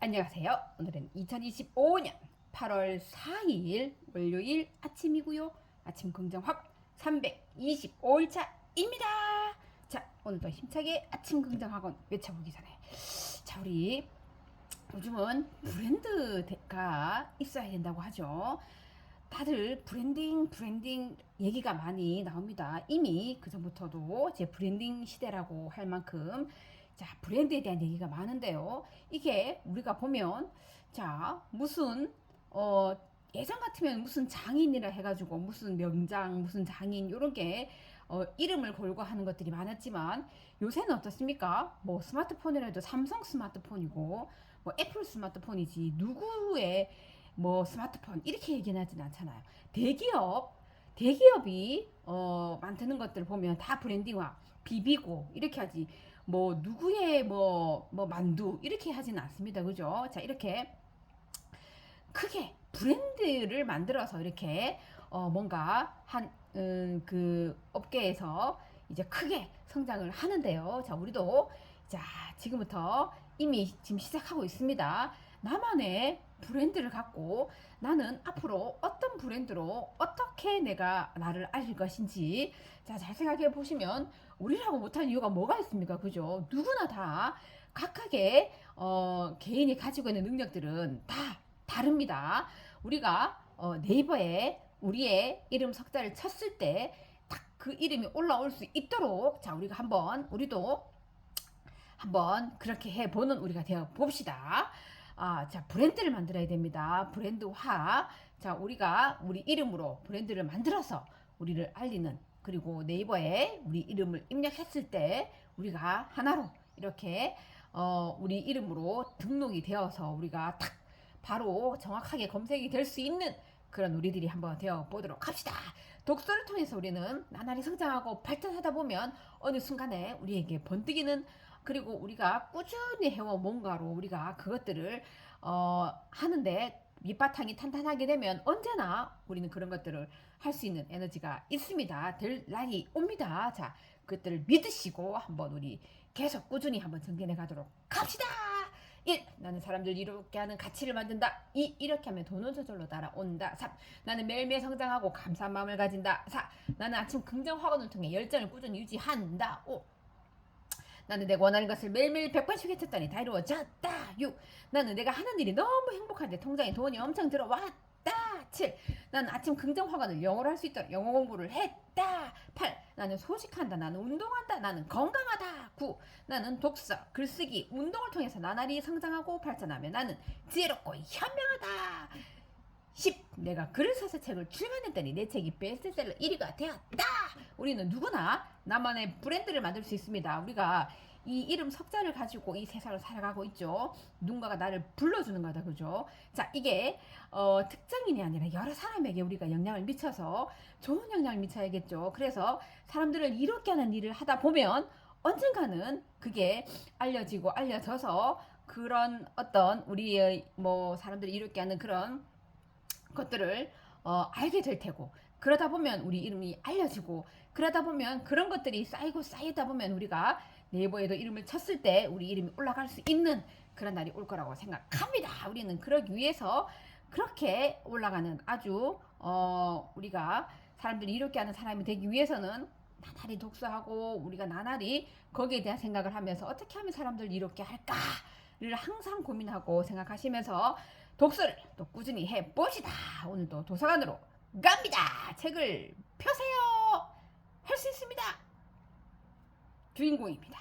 안녕하세요. 오늘은 2025년 8월 4일 월요일 아침이고요. 아침 긍정 확 325일차입니다. 자, 오늘도 힘차게 아침 긍정 학원 외쳐보기 전에 자, 우리 요즘은 브랜드가 있어야 된다고 하죠. 다들 브랜딩, 브랜딩 얘기가 많이 나옵니다. 이미 그 전부터도 제 브랜딩 시대라고 할 만큼 자, 브랜드에 대한 얘기가 많은데요. 이게 우리가 보면 자, 무슨 어 예전 같으면 무슨 장인이라 해가지고 무슨 명장, 무슨 장인 요런 게 어, 이름을 걸고 하는 것들이 많았지만 요새는 어떻습니까? 뭐 스마트폰이라도 삼성 스마트폰이고 뭐 애플 스마트폰이지 누구의 뭐 스마트폰 이렇게 얘기는 하진 않잖아요. 대기업 대기업이 어 만드는 것들 보면 다 브랜딩화 비비고 이렇게 하지 뭐 누구의 뭐뭐 만두 이렇게 하지는 않습니다. 그죠? 자, 이렇게 크게 브랜드를 만들어서 이렇게 어 뭔가 한그 업계에서 이제 크게 성장을 하는데요. 자, 우리도 자, 지금부터 이미 지금 시작하고 있습니다. 나만의 브랜드를 갖고 나는 앞으로 어떤 브랜드로 어떻게 내가 나를 알릴 것인지 자, 잘 생각해 보시면 우리라고 못하는 이유가 뭐가 있습니까? 그죠? 누구나 다 각각의 어, 개인이 가지고 있는 능력들은 다 다릅니다. 우리가 어, 네이버에 우리의 이름 석자를 쳤을 때 딱 그 이름이 올라올 수 있도록 자 우리가 한번 우리도 한번 그렇게 해보는 우리가 되어 봅시다. 아, 자 브랜드를 만들어야 됩니다. 브랜드화. 자 우리가 우리 이름으로 브랜드를 만들어서 우리를 알리는 그리고 네이버에 우리 이름을 입력했을 때 우리가 하나로 이렇게 어, 우리 이름으로 등록이 되어서 우리가 딱 바로 정확하게 검색이 될 수 있는 그런 우리들이 한번 되어 보도록 합시다. 독서를 통해서 우리는 나날이 성장하고 발전하다 보면 어느 순간에 우리에게 번뜩이는 그리고 우리가 꾸준히 해온 뭔가로 우리가 그것들을 어, 하는데 밑바탕이 탄탄하게 되면 언제나 우리는 그런 것들을 할 수 있는 에너지가 있습니다. 될 날이 옵니다. 자, 그것들을 믿으시고 한번 우리 계속 꾸준히 한번 전개해 가도록 합시다. 1. 나는 사람들 이롭게 하는 가치를 만든다. 2. 이렇게 하면 돈은 저절로 따라온다. 3. 나는 매일매일 성장하고 감사한 마음을 가진다. 4. 나는 아침 긍정 학원을 통해 열정을 꾸준히 유지한다. 5. 나는 내가 원하는 것을 매일매일 100번씩 해쳤더니 다 이루어졌다. 6. 나는 내가 하는 일이 너무 행복한데 통장에 돈이 엄청 들어왔다. 7. 나는 아침 긍정 화관을 영어로 할 수 있도록 영어 공부를 했다. 8. 나는 소식한다. 나는 운동한다. 나는 건강하다. 9. 나는 독서, 글쓰기, 운동을 통해서 나날이 성장하고 발전하며 나는 지혜롭고 현명하다. 10. 내가 글을 써서 책을 출간했더니 내 책이 베스트셀러 1위가 되었다. 우리는 누구나 나만의 브랜드를 만들 수 있습니다. 우리가 이 이름 석자를 가지고 이 세상을 살아가고 있죠. 누군가가 나를 불러주는 거다, 그죠? 자, 이게 어, 특정인이 아니라 여러 사람에게 우리가 영향을 미쳐서 좋은 영향을 미쳐야겠죠. 그래서 사람들을 이롭게 하는 일을 하다 보면 언젠가는 그게 알려지고 알려져서 그런 어떤 우리의 뭐 사람들을 이롭게 하는 그런 것들을 어, 알게 될 테고 그러다 보면 우리 이름이 알려지고 그러다 보면 그런 것들이 쌓이고 쌓이다 보면 우리가 네이버에도 이름을 쳤을 때 우리 이름이 올라갈 수 있는 그런 날이 올 거라고 생각합니다. 우리는 그러기 위해서 그렇게 올라가는 아주 어, 우리가 사람들이 이렇게 하는 사람이 되기 위해서는 나날이 독서하고 우리가 나날이 거기에 대한 생각을 하면서 어떻게 하면 사람들 이렇게 할까를 항상 고민하고 생각하시면서 독서를 또 꾸준히 해 보시다. 오늘도 도서관으로 갑니다. 책을 펴세요. 할 수 있습니다. 주인공입니다.